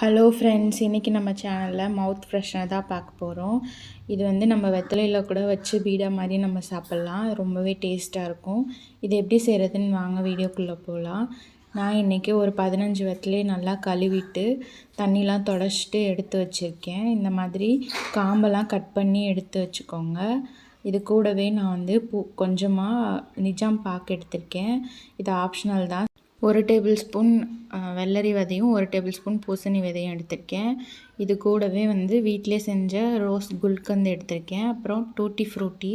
Hello friends இன்றைக்கி நம்ம சேனலில் மவுத் ஃப்ரெஷ்னர் தான் பார்க்க போகிறோம் இது வந்து நம்ம வெத்தலையில் கூட வச்சு பீடா மாதிரி நம்ம சாப்பிட்லாம். ரொம்பவே டேஸ்ட்டாக இருக்கும். இது எப்படி செய்கிறதுன்னு வாங்க வீடியோக்குள்ளே போகலாம் நான் இன்றைக்கி ஒரு பதினஞ்சு வெத்தலையை நல்லா கழுவிட்டு தண்ணிலாம் தொடச்சிட்டு எடுத்து வச்சுருக்கேன். இந்த மாதிரி காம்பெல்லாம் கட் பண்ணி எடுத்து வச்சுக்கோங்க. இது கூடவே நான் வந்து பூ கொஞ்சமாக நிஜாம் பாக்கு எடுத்திருக்கேன். இது ஆப்ஷனல் தான். ஒரு டேபிள் ஸ்பூன் வெள்ளரி விதையும் ஒரு டேபிள் ஸ்பூன் பூசணி விதையும் எடுத்திருக்கேன். இது கூடவே வந்து வீட்டிலே செஞ்ச ரோஸ் குல்கந்து எடுத்திருக்கேன். அப்புறம் டூட்டி ஃப்ரூட்டி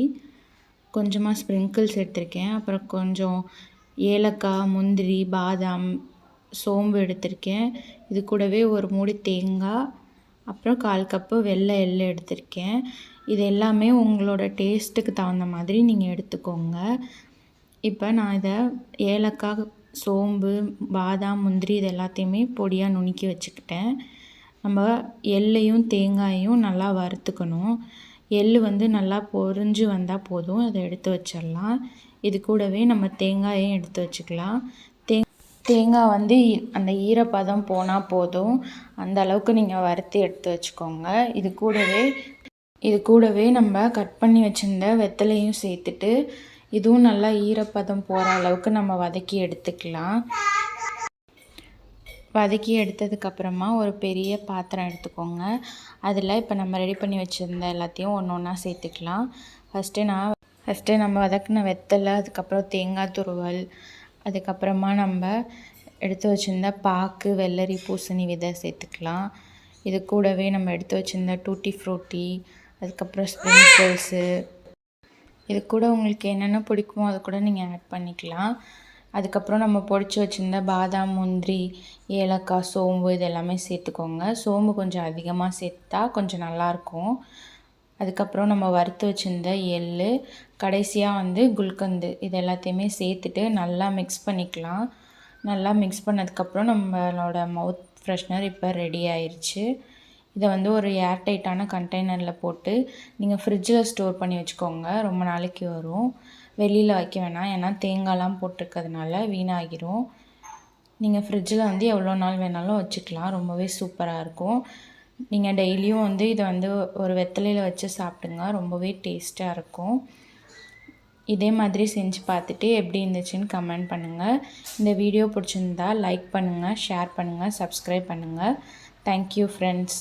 கொஞ்சமாக ஸ்ப்ரிங்கிள்ஸ் எடுத்திருக்கேன். அப்புறம் கொஞ்சம் ஏலக்காய் முந்திரி பாதாம் சோம்பு எடுத்திருக்கேன். இது கூடவே ஒரு மூடி தேங்காய் அப்புறம் கால் கப்பு வெள்ளை எள்ளு எடுத்திருக்கேன். இது எல்லாமே உங்களோட டேஸ்ட்டுக்கு தகுந்த மாதிரி நீங்கள் எடுத்துக்கோங்க. இப்போ நான் இதை ஏலக்காய் சோம்பு பாதாம் முந்திரி இது எல்லாத்தையுமே பொடியாக நுணுக்கி வச்சுக்கிட்டேன். நம்ம எள்ளையும் தேங்காயும் நல்லா வறுத்துக்கணும். எள் வந்து நல்லா பொரிஞ்சு வந்தால் போதும். அதை எடுத்து வச்சிடலாம். இது கூடவே நம்ம தேங்காயையும் எடுத்து வச்சுக்கலாம். தே தேங்காய் வந்து அந்த ஈரப்பதம் போனால் போதும். அந்த அளவுக்கு நீங்கள் வறுத்து எடுத்து வச்சுக்கோங்க. இது கூடவே இது கூடவே நம்ம கட் பண்ணி வச்சுருந்த வெத்தலையும் சேர்த்துட்டு இதுவும் நல்லா ஈரப்பதம் போகிற அளவுக்கு நம்ம வதக்கி எடுத்துக்கலாம். வதக்கி எடுத்ததுக்கப்புறமா ஒரு பெரிய பாத்திரம் எடுத்துக்கோங்க. அதில் இப்போ நம்ம ரெடி பண்ணி வச்சுருந்த எல்லாத்தையும் ஒன்று ஒன்றா சேர்த்துக்கலாம். ஃபஸ்ட்டு நான் ஃபஸ்ட்டு நம்ம வதக்கின வெத்தலை அதுக்கப்புறம் தேங்காய் துருவல் அதுக்கப்புறமா நம்ம எடுத்து வச்சுருந்த பாக்கு வெள்ளரி பூசணி விதை சேர்த்துக்கலாம். இது கூடவே நம்ம எடுத்து வச்சுருந்த டூட்டி ஃப்ரூட்டி அதுக்கப்புறம் ஸ்ப்ரிங்கிள்ஸு இது கூட உங்களுக்கு என்னென்ன பிடிக்குமோ அதை கூட நீங்கள் ஆட் பண்ணிக்கலாம். அதுக்கப்புறம் நம்ம பொடிச்சு வச்சுருந்த பாதாம் முந்திரி ஏலக்காய் சோம்பு இது எல்லாமே சேர்த்துக்கோங்க. சோம்பு கொஞ்சம் அதிகமாக சேர்த்தா கொஞ்சம் நல்லாயிருக்கும் அதுக்கப்புறம் நம்ம வறுத்து வச்சுருந்த எள் கடைசியாக வந்து குல்கந்து இது எல்லாத்தையுமே சேர்த்துட்டு நல்லா மிக்ஸ் பண்ணிக்கலாம். நல்லா மிக்ஸ் பண்ணதுக்கப்புறம் நம்மளோட மவுத் ஃப்ரெஷ்னர் இப்போ ரெடி ஆயிடுச்சு இதை வந்து ஒரு ஏர் டைட்டான கண்டெய்னரில் போட்டு நீங்கள் ஃப்ரிட்ஜில் ஸ்டோர் பண்ணி வச்சுக்கோங்க. ரொம்ப நாளைக்கு வரும். வெளியில் வைக்க வேணாம். ஏன்னா தேங்காய்லாம் போட்டிருக்கிறதுனால வீணாகிரும். நீங்கள் ஃப்ரிட்ஜில் வந்து எவ்வளோ நாள் வேணாலும் வச்சுக்கலாம். ரொம்பவே சூப்பராக இருக்கும். நீங்கள் டெய்லியும் வந்து இதை வந்து ஒரு வெத்தலையில் வச்சு சாப்பிடுங்க. ரொம்பவே டேஸ்ட்டாக இருக்கும். இதே மாதிரி செஞ்சு பார்த்துட்டு எப்படி இருந்துச்சுன்னு கமெண்ட் பண்ணுங்கள் இந்த வீடியோ பிடிச்சிருந்தா லைக் பண்ணுங்கள் ஷேர் பண்ணுங்கள் சப்ஸ்கிரைப் பண்ணுங்கள் தேங்க்யூ ஃப்ரெண்ட்ஸ்